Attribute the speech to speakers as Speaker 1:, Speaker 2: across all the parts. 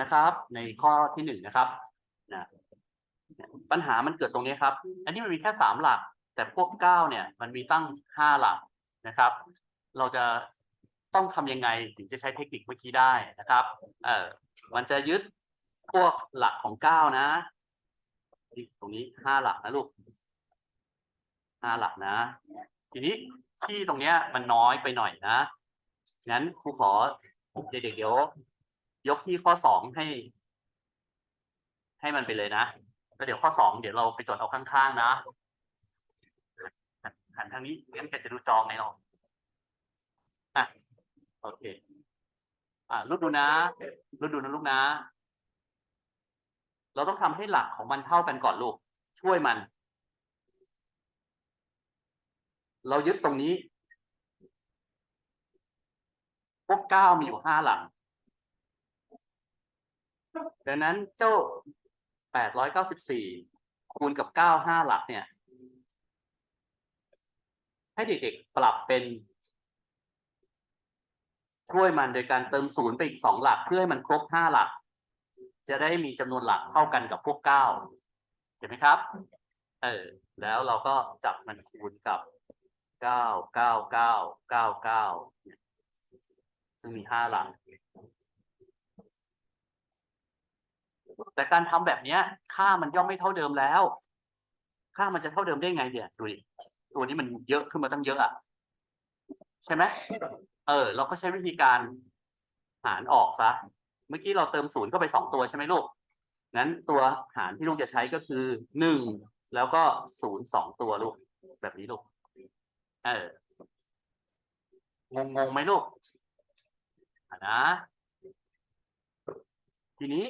Speaker 1: นะครับ ในข้อที่หนึ่งนะครับนะปัญหามันเกิดตรงนี้ครับ อันนี้มันมีแค่สามหลัก แต่พวกเก้าเนี่ยมันมีตั้งห้าหลักนะครับ เราจะต้องทำยังไงถึงจะใช้เทคนิคเมื่อกี้ได้นะครับเออมันจะยึดพวกหลักของเก้านะ ตรงนี้ห้าหลักนะลูกห้าหลักนะ ทีนี้ที่ตรงเนี้ยมันน้อยไปหน่อยนะงั้นครูขอเด็กๆเดี๋ยว ยกที่ข้อสองให้ ให้มันไปเลยนะแล้วเดี๋ยวข้อสองเดี๋ยวเราไปจดเอาข้างๆนะหันทางนี้งั้นแกจะดูจองไหนเนาะอะโอเค อะรูดดูนะรูดดูนะลูกนะ เราต้องทำให้หลักของมันเท่ากันก่อนลูก ช่วยมัน เรายึดตรงนี้พวกเก้ามีอยู่ห้าหลัก ดังนั้นเจ้าแปดร้อยเก้าสิบสี่คูณกับเก้าห้าหลักเนี่ย ให้เด็กๆ ปรับเป็น ช่วยมันโดยการเติมศูนย์ไปอีกสองหลักเพื่อให้มันครบห้าหลัก จะได้มีจำนวนหลักเท่ากันกับพวกเก้าเห็นไหมครับ เออ แล้วเราก็จับมันคูณกับเก้าเก้าเก้าเก้าเก้าซึ่งมีห้าหลัก แต่การทำแบบเนี้ย ค่ามันย่อมไม่เท่าเดิมแล้ว ค่ามันจะเท่าเดิมได้ไงเนี่ยดูดิตัวนี้มันเยอะขึ้นมาตั้งเยอะอะใช่ไหมเออ เราก็ใช้วิธีการหารออกซะเมื่อกี้เราเติมศูนย์เข้าไปสองตัวใช่ไหมลูกงั้นตัวหารที่ลูกจะใช้ก็คือหนึ่งแล้วก็ศูนย์สองตัวลูก แบบนี้ลูก เอองงงๆไหมลูกนะ ทีนี้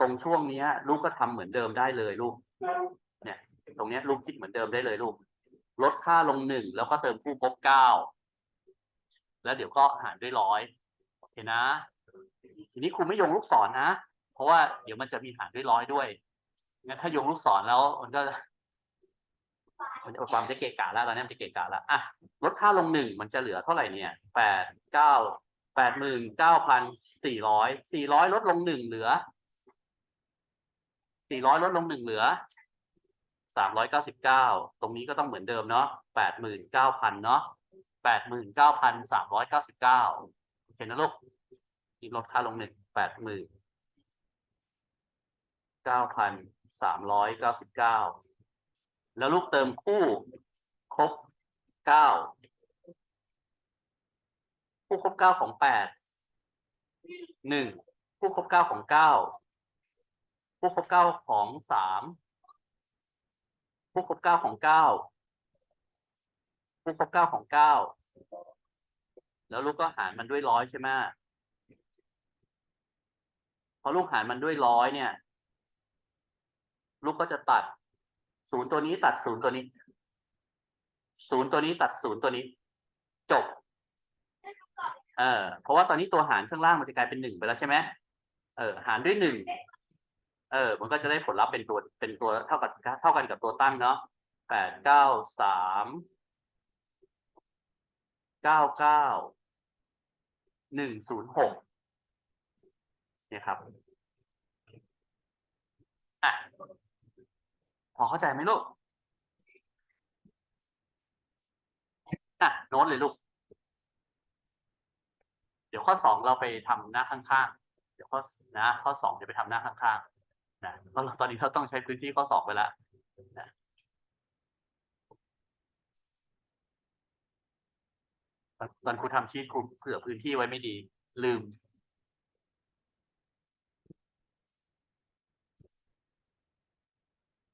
Speaker 1: ตรงช่วงเนี้ย ลูกก็ทำเหมือนเดิมได้เลยลูก เนี่ย ตรงเนี้ยลูกคิดเหมือนเดิมได้เลยลูก ลดค่าลงหนึ่งแล้วก็เติมคู่พบเก้าแล้วเดี๋ยวก็หารด้วยร้อยโอเคนะ ทีนี้ครูไม่ยงลูกศรนนะเพราะว่าเดี๋ยวมันจะมีหารด้วยร้อยด้วยงั้นถ้ายงลูกศรแล้วมันก็มันจะความจะเกะกะแล้วตอนนี้มันจะเกะกะแล้วอะลดค่าลงหนึ่งมันจะเหลือเท่าไหร่เนี่ยแปดเก้าแปดหมื่นเก้าพันสี่ร้อยสี่ร้อยลดลงหนึ่งเหลือ สี่ร้อยลดลงหนึ่งเหลือสามร้อยเก้าสิบเก้าตรงนี้ก็ต้องเหมือนเดิมเนาะแปดหมื่นเก้าพันเนาะแปดหมื่นเก้าพันสามร้อยเก้าสิบเก้าโอเคนะลูกนี่ลดค่าลงหนึ่งแปดหมื่นเก้าพันสามร้อยเก้าสิบเก้าแล้วลูกเติมคู่ครบเก้าคู่ครบเก้าของแปดหนึ่งคู่ครบเก้าของเก้า คู่คบเก้าของสามคู่คบเก้าของเก้าคู่คบเก้าของเก้าแล้วลูกก็หารมันด้วยร้อยใช่ไหมพอลูกหารมันด้วยร้อยเนี่ย ลูกก็จะตัดศูนย์ตัวนี้ตัดศูนย์ตัวนี้ศูนย์ตัวนี้ตัดศูนย์ตัวนี้ จบ เออเพราะว่าตอนนี้ตัวหารข้างล่างมันจะกลายเป็นหนึ่งไปแล้วใช่ไหมเออ หารด้วยหนึ่ง เออ มันก็จะได้ผลลัพธ์เป็นตัวเป็นตัวเท่ากับเท่ากันกับตัวตั้งเนาะแปดเก้าสามเก้าเก้าหนึ่งศูนย์หกเนี่ยครับอะพอเข้าใจไหมลูกอะโน้ตเลยลูก เดี๋ยวข้อสองเราไปทำหน้าข้างๆ เดี๋ยวข้อนะ ข้อสองเดี๋ยวไปทำหน้าข้างๆ นะเพราะเราตอนนี้เราต้องใช้พื้นที่ข้อสองไปแล้วนะตอนตอนครูทำชีตครูเผื่อพื้นที่ไว้ไม่ดี ลืม